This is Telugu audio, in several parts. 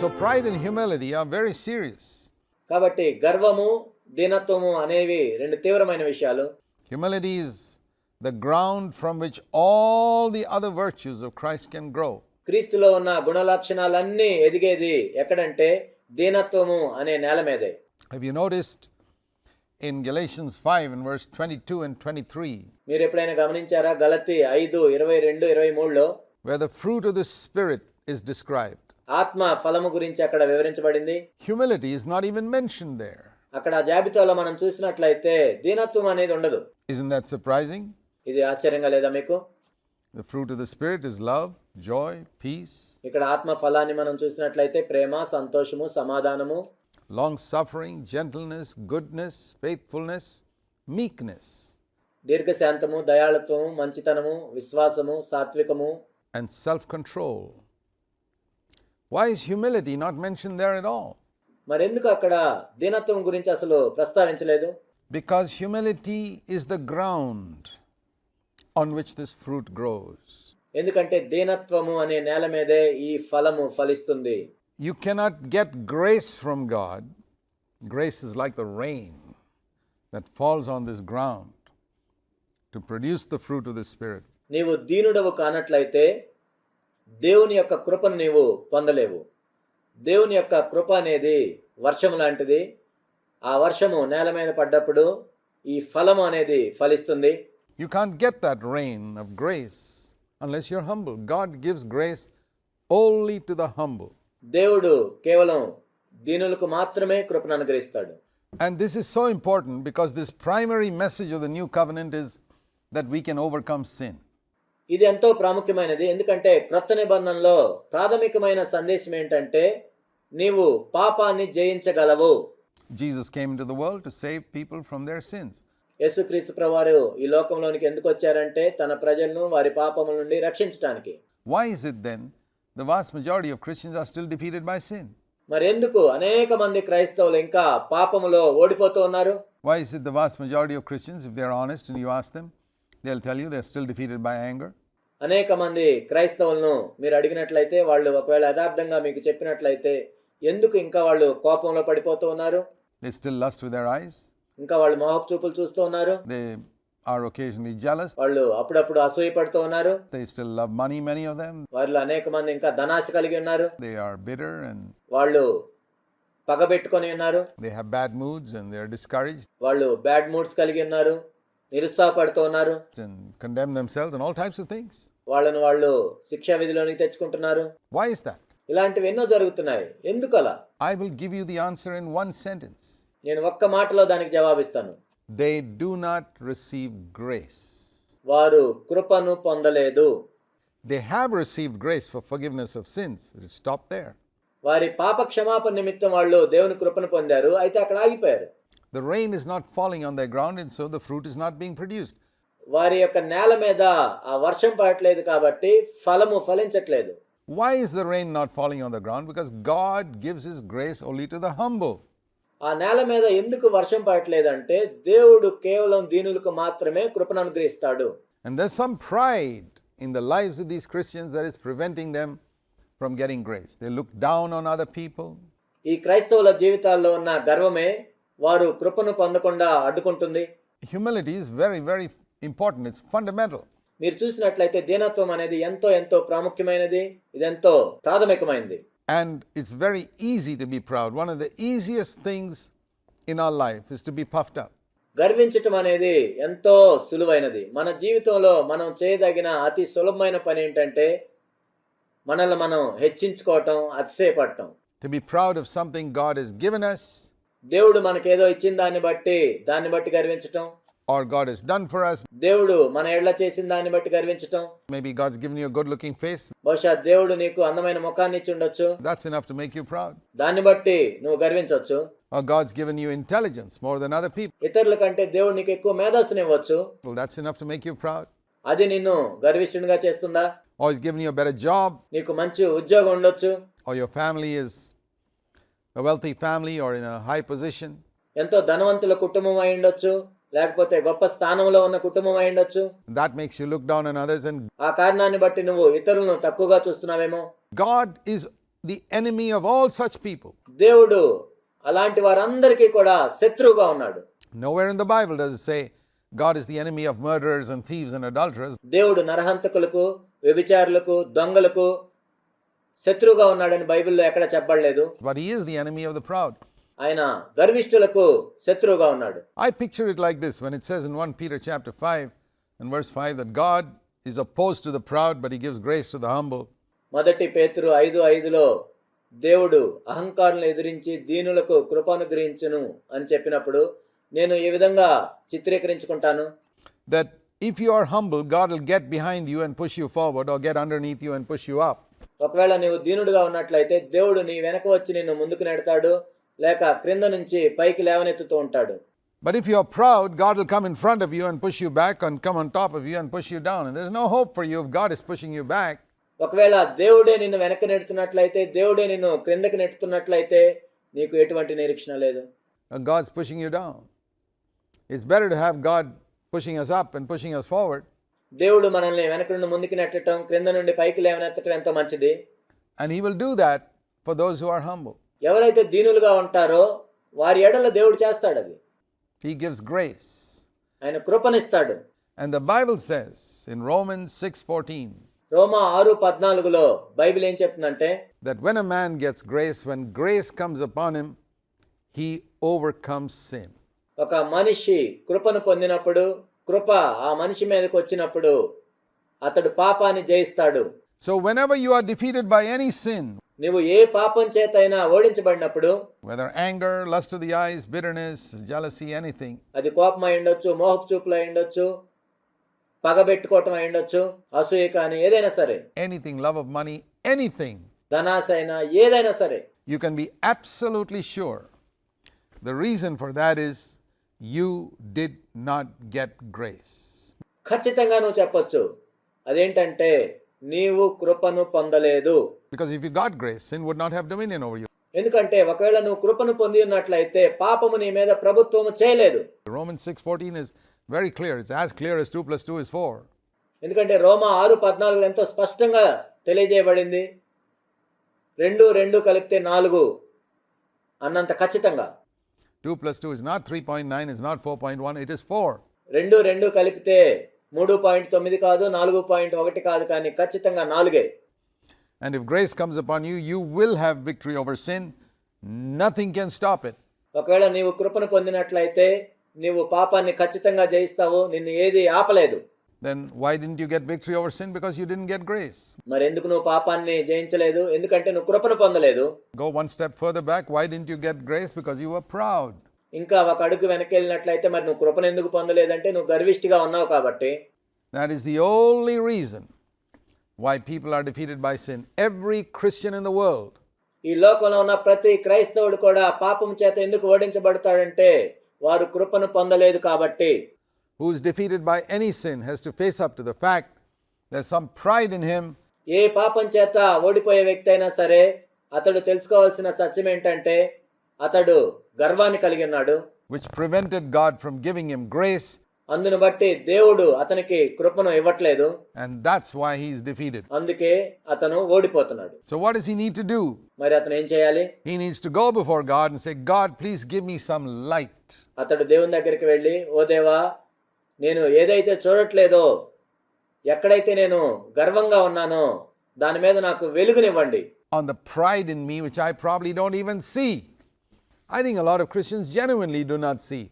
So, pride and humility are very serious. కాబట్టి గర్వము దీనత్వము అనేవి రెండు తీవ్రమైన విషయాలు Humility is the ground from which all the other virtues of Christ can grow. క్రీస్తులో ఉన్న గుణలక్షణాలన్నీ ఎదిగేది ఎక్కడంటే దీనత్వము అనే నేల మీదే Have you noticed in Galatians 5 and verse 22 and 23, మీరు ఎప్పుడైనా గమనించారా గలతి ఐదు ఇరవై రెండు ఇరవై మూడులో where the fruit of the Spirit is described? ఆత్మ ఫలము గురించి అక్కడ వివరించబడింది. Humility is not even mention there అక్కడ జాబితాలో మనం చూసినట్లయితే దీనత్వం అనేది ఉండదు. ఇన్ దట్ సర్ప్రైజింగ్ ఇది ఆశ్చర్యంగా లేదా మీకు? The fruit of the spirit is love joy peace ఇక్కడ ఆత్మ ఫలాన్ని మనం చూసినట్లయితే ప్రేమ సంతోషము సమాధానము. Long suffering gentleness goodness faithfulness meekness దీర్ఘశాంతము దయాళత్వము మంచితనము విశ్వాసము సాత్వికము. And self control why is humility not mention there at all మరి ఎందుకు అక్కడ దీనత్వం గురించి అసలు ప్రస్తావించలేదు? Because humility is the ground on which this fruit grows ఎందుకంటే దీనత్వము అనే నేల మీదే ఈ ఫలము ఫలిస్తుంది. You cannot get grace from God grace is like the rain that falls on this ground to produce the fruit of the spirit నీవు దీనుడవు కానట్లయితే దేవుని యొక్క కృపను నీవు పొందలేవు. దేవుని యొక్క కృప అనేది వర్షము లాంటిది. ఆ వర్షము నేల మీద పడ్డప్పుడు ఈ ఫలము అనేది ఫలిస్తుంది. You can't get that rain of grace unless you are humble God gives grace only to the humble దేవుడు కేవలం దీనులకు మాత్రమే కృపను అనుగ్రహిస్తాడు. And this is so important because this primary message of the new covenant is that we can overcome sin ఇది ఎంతో ప్రాముఖ్యమైనది. ఎందుకంటే క్రొత్త నిబంధనలో ప్రాథమికమైన సందేశం ఏంటంటే నీవు పాపాన్ని జయించగలవు. Jesus came to the world to save people from their sins Yesukristu ప్రవారు ఈ లోకంలోనికి ఎందుకు వచ్చారంటే తన ప్రజలను వారి పాపముల నుండి రక్షించడానికి why is it then the vast majority of Christians are still defeated by sin మరి ఎందుకు అనేక మంది క్రైస్తవులు ఇంకా పాపములో ఓడిపోతూ ఉన్నారు? Why is it the vast majority of Christians if they are honest and you ask them they will tell you they are still defeated by anger అనేక మంది క్రైస్తవులను మీరు అడిగినట్లయితే వాళ్ళు ఒకవేళ యథార్థంగా మీకు చెప్పినట్లయితే ఎందుకు ఇంకా వాళ్ళు కోపంలో పడిపోతూ ఉన్నారు? ఇంకా వాళ్ళు మోహపు చూపులు చూస్తూ ఉన్నారు? Are occasionally jealous. వాళ్ళు అప్పుడప్పుడు అసూయ పడుతూ ఉన్నారు? They still love money many of them. వాళ్ళు అనేక మంది ఇంకా ధనాశ కలిగి ఉన్నారు? They are bitter and వాళ్ళు పగబెట్టుకొని ఉన్నారు? they have bad moods and they are discouraged. వాళ్ళు బ్యాడ్ మూడ్స్ కలిగి ఉన్నారు? నిరుత్సాహపడుతూ ఉన్నారు? And condemn themselves and all types వాళ్ళను వాళ్ళు శిక్షా విధిలోనికి తెచ్చుకుంటున్నారు? ఇలాంటివి ఎన్నో జరుగుతున్నాయి. ఎందుకలా? I will give answer in one sentence నేను ఒక్క మాటలో దానికి జవాబిస్తాను. They do not receive grace వారు కృపను పొందలేదు. They have receive grace for forgiveness of sins stop there వారి పాప క్షమాపణ నిమిత్తం వాళ్ళు దేవుని కృపను పొందారు. అయితే అక్కడ ఆగిపోయారు. The rain is not falling on the ground in so the fruit is not being produced వారి యొక్క నేల మీద ఆ వర్షం పడట్లేదు కాబట్టి ఫలము ఫలించట్లేదు Why is the rain not falling on the ground? Because God gives His grace only to the humble. ఆ నేల మీద ఎందుకు వర్షం పడట్లేదంటే దేవుడు కేవలం దీనులకు మాత్రమే కృపను అనుగ్రహిస్తాడు And there's some pride in the lives of these Christians that is preventing them from getting grace. They look down on other people. ఈ క్రైస్తవుల జీవితాల్లో ఉన్న గర్వమే వారు కృపను పొందకుండా అడ్డుకుంటుంది Humility is very, very important. It's fundamental. మీరు చూసినట్లయితే దీనత్వం అనేది ఎంతో ఎంతో ప్రాముఖ్యమైనది ఇదెంతో ప్రాథమికమైనది And it's very easy to be proud. One of the easiest things in our life is to be puffed up. గర్వించటం అనేది ఎంతో సులువైనది మన జీవితంలో మనం చేయదగిన అతి సులభమైన పని ఏంటంటే మనల్ని మనం హెచ్చించుకోవటం అతిశయపడటం To be proud of something God has given us దేవుడు మనకేదో ఇచ్చిన దాన్ని బట్టి దాన్ని బట్టి గర్వించటం or God has done for us. దేవుడు మన ఎడ్ల చేసిన దాన్ని బట్టి గర్వించటం Maybe God's given you a good looking face. బహుశా దేవుడు నీకు అందమైన ముఖాన్ని ఇచ్చి ఉండొచ్చు That's enough to make you proud. దాన్ని బట్టి నువ్వు గర్వించవచ్చు Or God's given you intelligence more than other people. ఇతరుల కంటే దేవుడు నీకు ఎక్కువ మేధస్సునివ్వచ్చు Well, that's enough to make you proud. అది నిన్ను గర్విష్ఠునిగా చేస్తుందా Or He's given you a better job. నీకు మంచి ఉద్యోగం ఉండొచ్చు Or your family is a wealthy family or in a high position. ఎంతో ధనవంతుల కుటుంబం అయి ఉండొచ్చు లేకపోతే గొప్ప స్థానంలో ఉన్న కుటుంబం అయి ఉండొచ్చు. That makes you look down on others and ఆ కారణాన్ని బట్టి నువ్వు ఇతరులను తక్కువగా చూస్తున్నావేమో? God is the enemy of all such people దేవుడు అలాంటి వారందరికీ కూడా శత్రువుగా ఉన్నాడు. Nowhere in the Bible does it say God is the enemy of murderers and thieves and adulterers దేవుడు నరహంతకులకు వ్యభిచారులకు దొంగలకు శత్రువుగా ఉన్నాడని బైబిల్లో ఎక్కడ చెప్పబడలేదు. But he is the enemy of the proud ఆయన గర్విష్ఠులకు శత్రువుగా ఉన్నాడు. I picture it like this one it says in 1 Peter chapter five in verse five that God is opposed to the proud but he gives grace to the humble మొదటి పేతురు ఐదు ఐదులో దేవుడు అహంకారం ఎదిరించి దీనులకు కృపానుగ్రహించును అని చెప్పినప్పుడు నేను ఈ విధంగా చిత్రీకరించుకుంటాను? That if you are humble God will get behind you and push you forward or get underneath you and push you up ఒకవేళ నీవు దీనుడుగా ఉన్నట్లయితే దేవుడు నీ వెనక వచ్చి నిన్ను ముందుకు నెడతాడు. లేక క్రింద నుంచి పైకి లేవనెత్తుతూ ఉంటాడు But if you are proud, God will come in front of you and push you back and come on top of you and push you down. And there's no hope for you if God is pushing you back. ఒకవేళ దేవుడే నిన్ను వెనక నెడుతున్నట్లయితే దేవుడే నిన్ను క్రిందకి నెట్టుతున్నట్లయితే నీకు ఎటువంటి నిరీక్షణ లేదు and God's pushing you down. It's better to have God pushing us up and pushing us forward. దేవుడు మనల్ని వెనక నుండి ముందుకు నెట్టడం క్రింద నుండి పైకి లేవనెత్తడం ఎంతో మంచిది And He will do that for those who are humble. ఎవరైతే దీనులుగా ఉంటారో వారి ఎడల దేవుడు చేస్తాడు అది He gives grace. ఆయన కృపనిస్తాడు And the Bible says in Romans 6:14 రోమా ఆరు పద్నాలుగులో బైబిల్ ఏం చెప్తుందంటే that when a man gets grace, when grace comes upon him, he overcomes sin. ఒక మనిషి కృపను పొందినప్పుడు కృప ఆ మనిషి మీదకి వచ్చినప్పుడు అతడు పాపాన్ని జయిస్తాడు So whenever you are defeated by any sin, నువ్వు ఏ పాపం చేతైనా ఓడించబడినప్పుడు whether anger, lust of the eyes, bitterness, jealousy, anything, అది కోపం అయి ఉండొచ్చు మోహపు చూపులు అయి ఉండొచ్చు పగబెట్టుకోవటం అయి ఉండొచ్చు అసూయ కానీ ఏదైనా సరే anything, love of money, anything, ధనాశ అయినా ఏదైనా సరే you can be absolutely sure the reason for that is you did not get grace. ఖచ్చితంగా నువ్వు చెప్పొచ్చు అదేంటంటే నీవు కృపను పొందలేదు Because if you got grace, sin would not have dominion over you. ఎందుకంటే ఒకవేళ నువ్వు కృపను పొంది ఉన్నట్లయితే పాపము నీ మీద ప్రభుత్వము చేయలేదు Romans 6:14 is very clear. It's as clear as 2 plus 2 is 4. ఎందుకంటే రోమా ఆరు పద్నాలుగు ఎంతో స్పష్టంగా తెలియజేయబడింది రెండు రెండు కలిపితే నాలుగు అన్నంత ఖచ్చితంగా 2 plus 2 is not 3.9, it's not 4.1, it is 4. రెండు రెండు కలిపితే మూడు పాయింట్ తొమ్మిది కాదు నాలుగు పాయింట్ ఒకటి కాదు కానీ ఖచ్చితంగా నాలుగే And if grace comes upon you, you will have victory over sin. Nothing can stop it. ఒకవేళ నీవు కృపను పొందినట్లయితే నీవు పాపాన్ని ఖచ్చితంగా జయిస్తావు నిన్ను ఏది ఆపలేదు Then why didn't you get victory over sin? Because you didn't get grace. మరి ఎందుకు నువ్వు పాపాన్ని జయించలేదు ఎందుకంటే నువ్వు కృపను పొందలేదు Go one step further back. Why didn't you get grace? Because you were proud. ఇంకా ఒక అడుగు వెనక్కి వెళ్ళినట్లయితే మరి నువ్వు కృపను ఎందుకు పొందలేదంటే నువ్వు గర్విష్టిగా ఉన్నావు కాబట్టి. That is the only reason why people are defeated by sin. Every Christian in the world. ఈ లోకంలో ఉన్న ప్రతి క్రైస్తవుడు కూడా పాపం చేత ఎందుకు ఓడించబడతాడంటే వారు కృపను పొందలేదు కాబట్టి. Who is defeated by any sin has to face up to the fact there's some pride in him. ఏ పాపం చేత ఓడిపోయే వ్యక్తి అయినా సరే అతడు తెలుసుకోవాల్సిన సత్యం ఏంటంటే అతడు గర్వాన్ని కలిగి ఉన్నాడు which prevented God from giving him grace, అందును బట్టి దేవుడు అతనికి కృపను ఇవ్వట్లేదు and that's why he's defeated. అందుకే అతను ఓడిపోతున్నాడు So, what does he need to do? మరి అతను ఏం చేయాలి He needs to go before God and say, God, please give me some light. అతడు దేవుని దగ్గరికి వెళ్ళి ఓ దేవా నేను ఏదైతే చూడట్లేదో ఎక్కడైతే నేను గర్వంగా ఉన్నానో దాని మీద నాకు వెలుగునివ్వండి On the pride in me, which I probably don't even see. I think a lot of Christians genuinely do not see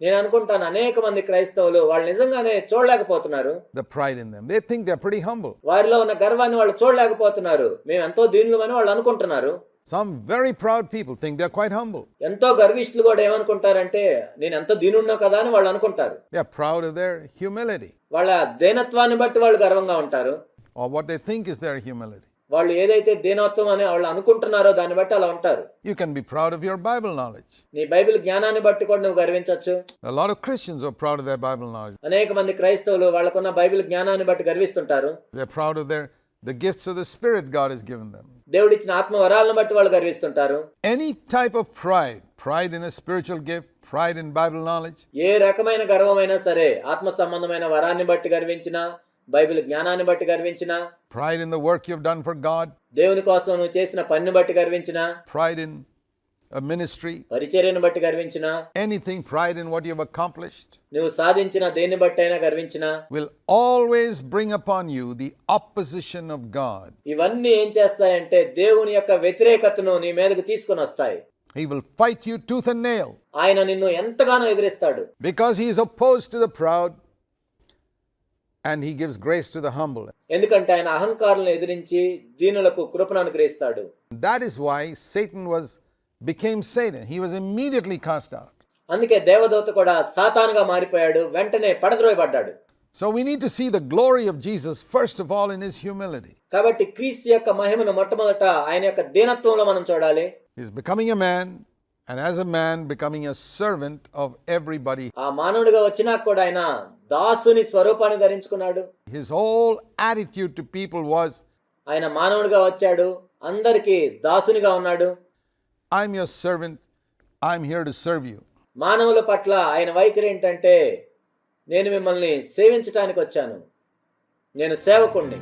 నేను అనుకుంటాను అనేక మంది క్రైస్తవులు వాళ్ళు నిజంగానే చూడలేకపోతున్నారు the pride in them. They think they're pretty humble. వారిలో ఉన్న గర్వాన్ని వాళ్ళు చూడలేకపోతున్నారు మేము ఎంతో దీనులమని వాళ్ళు అనుకుంటున్నారు Some very proud people think they're quite humble. ఎంతో గర్విష్ఠులు కూడా ఏమనుకుంటారంటే నేను ఎంతో దీనున్నా కదా అని వాళ్ళు అనుకుంటారు They're proud of their humility వాళ్ళ దీనత్వాన్ని బట్టి వాళ్ళు గర్వంగా ఉంటారు or what they think is their humility. వాళ్ళు ఏదైతే దీనత్వం అని వాళ్ళు అనుకుంటున్నారో దాన్ని బట్టి అలా ఉంటారు You can be proud of your Bible knowledge. నీ బైబిల్ జ్ఞానాన్ని బట్టి కూడా నువ్వు గర్వించవచ్చు A lot of Christians are proud of their Bible knowledge. అనేక మంది క్రైస్తవులు వాళ్ళకున్న బైబిల్ జ్ఞానాన్ని బట్టి గర్విస్తుంటారు They're proud of their the gifts of the Spirit God has given them. దేవుడిచ్చిన ఆత్మ వరాలను బట్టి వాళ్ళు గర్విస్తుంటారు Any type of pride, pride in a spiritual gift, pride in Bible knowledge, ఏ రకమైన గర్వమైనా సరే ఆత్మ సంబంధమైన వరాన్ని బట్టి గర్వించినా బైబిల్ జ్ఞానాన్ని బట్టి గర్వించిన pride in the work you've done for God, దేవుని కోసం నువ్వు చేసిన పనిని బట్టి గర్వించిన pride in a ministry, పరిచర్యను బట్టి గర్వించిన anything, pride in what you've accomplished, నువ్వు సాధించిన దేన్ని బట్టి అయినా గర్వించిన will always bring upon you the opposition of God. ఇవన్నీ ఏం చేస్తాయంటే దేవుని యొక్క వ్యతిరేకతను నీ మీదకు తీసుకొని వస్తాయి He will fight you tooth and nail ఆయన నిన్ను ఎంతగానో ఎదిరిస్తాడు because he is opposed to the proud and he gives grace to the humble. ఎందుకంటే ఆయన అహంకారులను ఎదిరించి దీనులకు కృపను అనుగ్రహిస్తాడు That is why Satan was became Satan. He was immediately cast out. అందుకే దేవదూత కూడా సాతానుగా మారిపోయాడు వెంటనే పడద్రోయబడ్డాడు So we need to see the glory of Jesus first of all in his humility. కాబట్టి క్రీస్తు యొక్క మహిమను మొట్టమొదట ఆయన యొక్క దీనత్వంలో మనం చూడాలి He's becoming a man and as a man becoming a servant of everybody. ఆ మానవుడిగా వచ్చినా కూడా ఆయన దాసుని స్వరూపాన్ని ధరించుకున్నాడు His whole attitude to people was ఆయన మానవుడిగా వచ్చాడు అందరికీ దాసునిగా ఉన్నాడు I'm your servant. I'm here to serve you. మానవుల పట్ల ఆయన వైఖరి ఏంటంటే నేను మిమ్మల్ని సేవించటానికి వచ్చాను నేను సేవకుణ్ణి